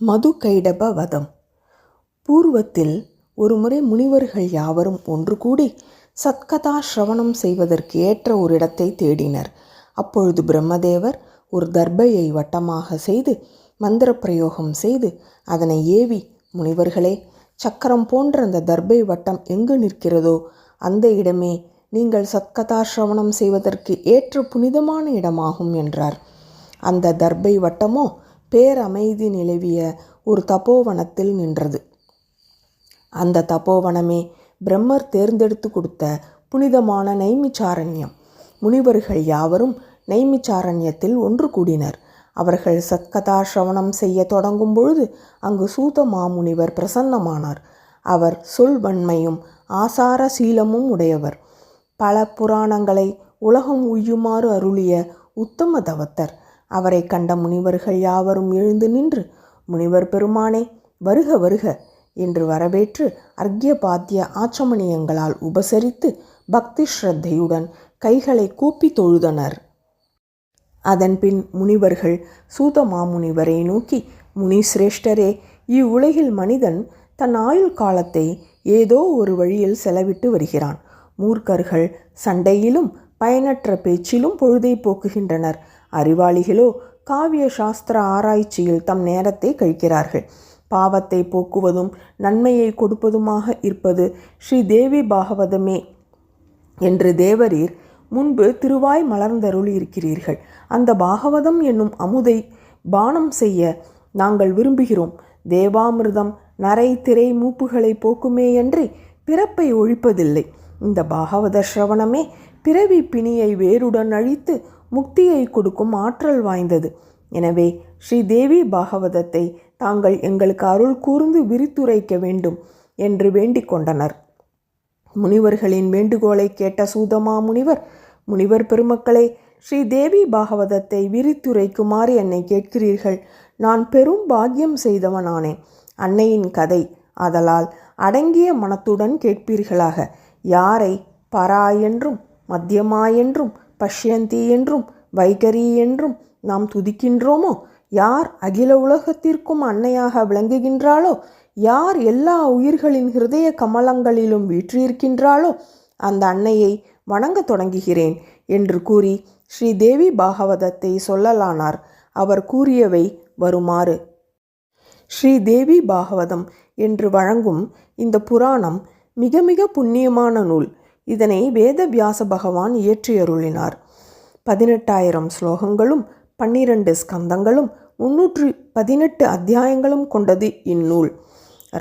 மது கைடப வதம் பூர்வத்தில் ஒருமுறை முனிவர்கள் யாவரும் ஒன்று கூடி சத்கதா சிரவணம் செய்வதற்கு ஏற்ற ஒரு இடத்தை தேடினர். அப்பொழுது பிரம்மதேவர் ஒரு தர்பையை வட்டமாக செய்து மந்திர பிரயோகம் செய்து அதனை ஏவி முனிவர்களே சக்கரம் போன்ற அந்த தர்பை வட்டம் எங்கு நிற்கிறதோ அந்த இடமே நீங்கள் சத்கதா சிரவணம் செய்வதற்கு ஏற்ற புனிதமான இடமாகும் என்றார். அந்த தர்பை வட்டமோ பேரமைதி நிலவிய ஒரு தபோவனத்தில் நின்றது. அந்த தபோவனமே பிரம்மர் தேர்ந்தெடுத்து கொடுத்த புனிதமான நைமிச்சாரண்யம் முனிவர்கள் யாவரும் நைமிச்சாரண்யத்தில் ஒன்று கூடினர். அவர்கள் சத்கதா சிரவணம் செய்ய தொடங்கும் பொழுது அங்கு சூத மாமுனிவர் பிரசன்னமானார். அவர் சொல்வன்மையும் ஆசார சீலமும் உடையவர். பல புராணங்களை உலகம் உய்யுமாறு அருளிய உத்தம தவத்தர். அவரை கண்ட முனிவர்கள் யாவரும் எழுந்து நின்று முனிவர் பெருமானே வருக வருக என்று வரவேற்று அர்க்ய பாத்திய ஆச்சமணியங்களால் உபசரித்து பக்தி ஸ்ரத்தையுடன் கைகளை கூப்பி தொழுதனர். அதன்பின் முனிவர்கள் சூத மாமுனிவரை நோக்கி முனி சிரேஷ்டரே இவ்வுலகில் மனிதன் தன் ஆயுள் காலத்தை ஏதோ ஒரு வழியில் செலவிட்டு வருகிறான். மூர்க்கர்கள் சண்டையிலும் பயனற்ற பேச்சிலும் பொழுதை போக்குகின்றனர். அறிவாளிகளோ காவிய சாஸ்திர ஆராய்ச்சியில் தம் நேரத்தை கழிக்கிறார்கள். பாவத்தை போக்குவதும் நன்மையை கொடுப்பதுமாக இருப்பது ஸ்ரீ தேவி பாகவதமே என்று தேவரீர் முன்பு திருவாய் மலர்ந்தருள் இருக்கிறீர்கள். அந்த பாகவதம் என்னும் அமுதை பானம் செய்ய நாங்கள் விரும்புகிறோம். தேவாமிர்தம் நரை திரை மூப்புகளை போக்குமேயன்றி பிறப்பை ஒழிப்பதில்லை. இந்த பாகவத சிரவணமே பிறவி பிணியை வேருடன் அழித்து முக்தியை கொடுக்கும் ஆற்றல் வாய்ந்தது. எனவே ஸ்ரீ தேவி பாகவதத்தை தாங்கள் எங்களுக்கு அருள் கூர்ந்து விரித்துரைக்க வேண்டும் என்று வேண்டிக் கொண்டனர். முனிவர்களின் வேண்டுகோளை கேட்ட சூதமா முனிவர் முனிவர் பெருமக்களே ஸ்ரீ தேவி பாகவதத்தை விரித்துரைக்குமாறு என்னை கேட்கிறீர்கள். நான் பெரும் பாக்கியம் செய்தவனானேன் அன்னையின் கதை ஆதலால் அடங்கிய மனத்துடன் கேட்பீர்களாக. யாரை பரா என்றும் மத்தியமா என்றும் பஷ்யந்தி என்றும் வைகரி என்றும் நாம் துதிக்கின்றோமோ? யார் அகில உலகத்திற்கும் அன்னையாக விளங்குகின்றாளோ? யார் எல்லா உயிர்களின் ஹிருதய கமலங்களிலும் வீற்றிருக்கின்றாளோ? அந்த அன்னையை வணங்க தொடங்குகிறேன் என்று கூறி ஸ்ரீ தேவி பாகவதத்தை சொல்லலானார். அவர் கூறியவை வருமாறு. ஸ்ரீ தேவி பாகவதம் என்று வழங்கும் இந்த புராணம் மிக மிக புண்ணியமான நூல். இதனை வேதவியாச பகவான் இயற்றியருளினார். பதினெட்டாயிரம் ஸ்லோகங்களும் பன்னிரண்டு ஸ்கந்தங்களும் முன்னூற்று பதினெட்டு அத்தியாயங்களும் கொண்டது இந்நூல்.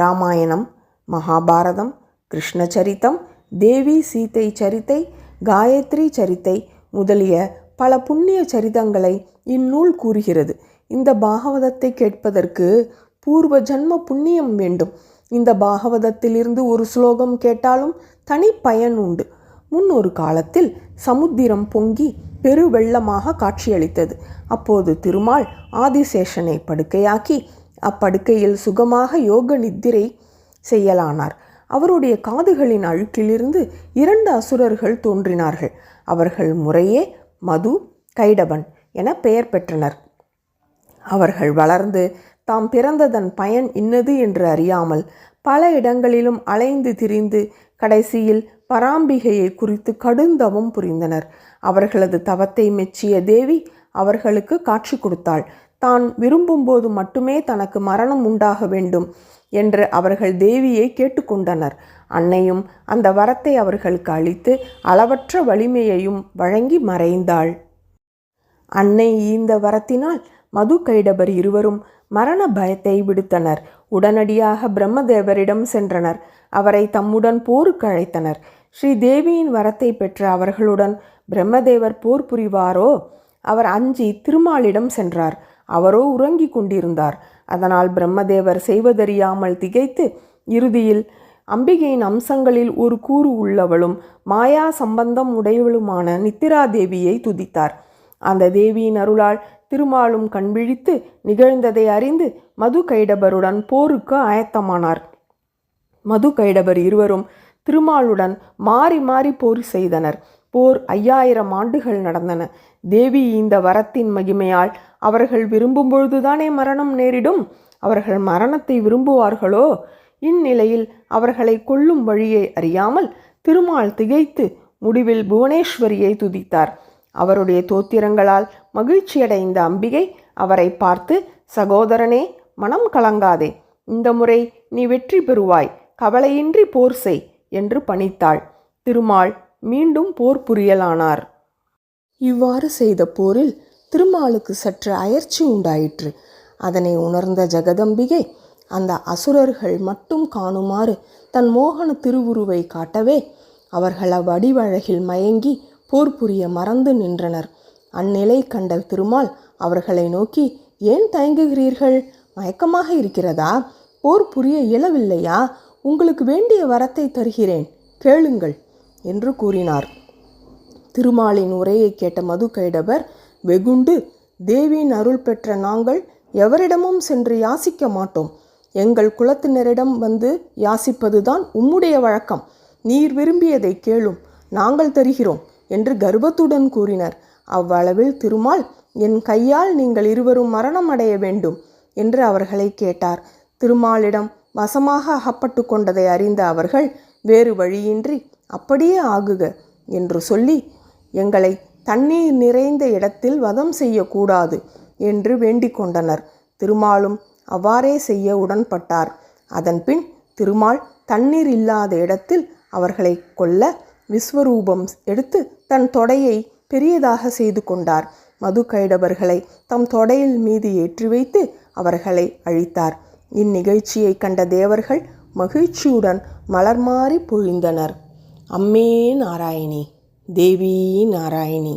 ராமாயணம் மகாபாரதம் கிருஷ்ணச்சரித்தம் தேவி சீதை சரித்தை காயத்ரி சரித்தை முதலிய பல புண்ணிய சரிதங்களை இந்நூல் கூறுகிறது. இந்த பாகவதத்தை கேட்பதற்கு பூர்வ ஜன்ம புண்ணியம் வேண்டும். இந்த பாகவதத்திலிருந்து ஒரு ஸ்லோகம் கேட்டாலும் தனிப்பயன் உண்டு. முன்னொரு காலத்தில் சமுத்திரம் பொங்கி பெருவெள்ளமாக காட்சியளித்தது. அப்போது திருமால் ஆதிசேஷனை படுக்கையாக்கி அப்படுக்கையில் சுகமாக யோக நித்திரை செய்யலானார். அவருடைய காதுகளின் அழுக்கிலிருந்து இரண்டு அசுரர்கள் தோன்றினார்கள். அவர்கள் முறையே மது கைடபன் என பெயர் பெற்றனர். அவர்கள் வளர்ந்து தாம் பிறந்ததன் பயன் இன்னது என்று அறியாமல் பல இடங்களிலும் அலைந்து திரிந்து கடைசியில் பராம்பிகையை குறித்து கடுந்தவம் புரிந்தனர். அவர்களது தவத்தை மெச்சிய தேவி அவர்களுக்கு காட்சி கொடுத்தாள். தான் விரும்பும்போது மட்டுமே தனக்கு மரணம் உண்டாக வேண்டும் என்று அவர்கள் தேவியை கேட்டுக்கொண்டனர் அன்னையும் அந்த வரத்தை அவர்களுக்கு அளித்து அளவற்ற வலிமையையும் வழங்கி மறைந்தாள். அன்னை ஈந்த வரத்தினால் மது கைடபர் இருவரும் மரண பயத்தை விடுத்தனர். உடனடியாக பிரம்மதேவரிடம் சென்றனர். அவரை தம்முடன் போருக்கு அழைத்தனர். ஸ்ரீ தேவியின் வரத்தை பெற்ற அவர்களுடன் பிரம்மதேவர் போர் புரிவாரோ? அவர் அஞ்சி திருமாலிடம் சென்றார். அவரோ உறங்கிக் கொண்டிருந்தார். அதனால் பிரம்மதேவர் செய்வதறியாமல் திகைத்து இறுதியில் அம்பிகையின் அம்சங்களில் ஒரு கூறு உள்ளவளும் மாயா சம்பந்தம் உடையவளுமான நித்திரா தேவியை துதித்தார். அந்த தேவியின் அருளால் திருமாலும் கண்விழித்து நிகழ்ந்ததை அறிந்து மது கைடபருடன் போருக்கு ஆயத்தமானார். மது கைடபர் இருவரும் திருமாலுடன் மாறி மாறி போர் செய்தனர். போர் ஐயாயிரம் ஆண்டுகள் நடந்தன. தேவி இந்த வரத்தின் மகிமையால் அவர்கள் விரும்பும் பொழுதுதானே மரணம் நேரிடும்? அவர்கள் மரணத்தை விரும்புவார்களோ? இந்நிலையில் அவர்களை கொல்லும் வழியை அறியாமல் திருமால் திகைத்து முடிவில் புவனேஸ்வரியை துதித்தார். அவருடைய தோத்திரங்களால் மகிழ்ச்சியடைந்த அம்பிகை அவரை பார்த்து சகோதரனே மனம் கலங்காதே. இந்த முறை நீ வெற்றி பெறுவாய். கவலையின்றி போர் செய் என்று பணித்தாள். திருமால் மீண்டும் போர் புரியலானார். இவ்வாறு செய்த போரில் திருமாலுக்கு சற்று அயர்ச்சி உண்டாயிற்று. அதனை உணர்ந்த ஜெகதம்பிகை அந்த அசுரர்கள் மட்டும் காணுமாறு தன் மோகன திருவுருவை காட்டவே அவர்கள் அவ்வடிவழகில் மயங்கி போர் புரிய மறந்து நின்றனர். அந்நிலை கண்ட திருமால் அவர்களை நோக்கி ஏன் தயங்குகிறீர்கள்? மயக்கமாக இருக்கிறதா? போர் புரிய இயலவில்லையா? உங்களுக்கு வேண்டிய வரத்தை தருகிறேன். கேளுங்கள் என்று கூறினார். திருமாலின் உரையை கேட்ட மது கைடவர் வெகுண்டு தேவியின் அருள் பெற்ற நாங்கள் எவரிடமும் சென்று யாசிக்க மாட்டோம். எங்கள் குலத்தினரிடம் வந்து யாசிப்பதுதான் உம்முடைய வழக்கம். நீர் விரும்பியதை கேளும். நாங்கள் தருகிறோம் என்று கர்வத்துடன் கூறினர். அவ்வளவில் திருமால் என் கையால் நீங்கள் இருவரும் மரணம் அடைய வேண்டும். என்று அவர்களை கேட்டார். திருமாலிடம் வசமாக அகப்பட்டு கொண்டதை அறிந்த அவர்கள் வேறு வழியின்றி அப்படியே ஆகுக என்று சொல்லி எங்களை தண்ணீர் நிறைந்த இடத்தில் வதம் செய்யக்கூடாது என்று வேண்டிக் கொண்டனர். திருமாலும் அவ்வாறே செய்ய உடன்பட்டார். அதன்பின் திருமால் தண்ணீர் இல்லாத இடத்தில் அவர்களை கொல்ல விஸ்வரூபம் எடுத்து தன் தொடையை பெரியதாக செய்து கொண்டார். மது கைடவர்களை தம் தொடையில் மீது ஏற்றி வைத்து அவர்களை அழித்தார். இந்நிகழ்ச்சியை கண்ட தேவர்கள் மகிழ்ச்சியுடன் மலர் மாறி பொழிந்தனர். அம்மே நாராயணி தேவி நாராயணி.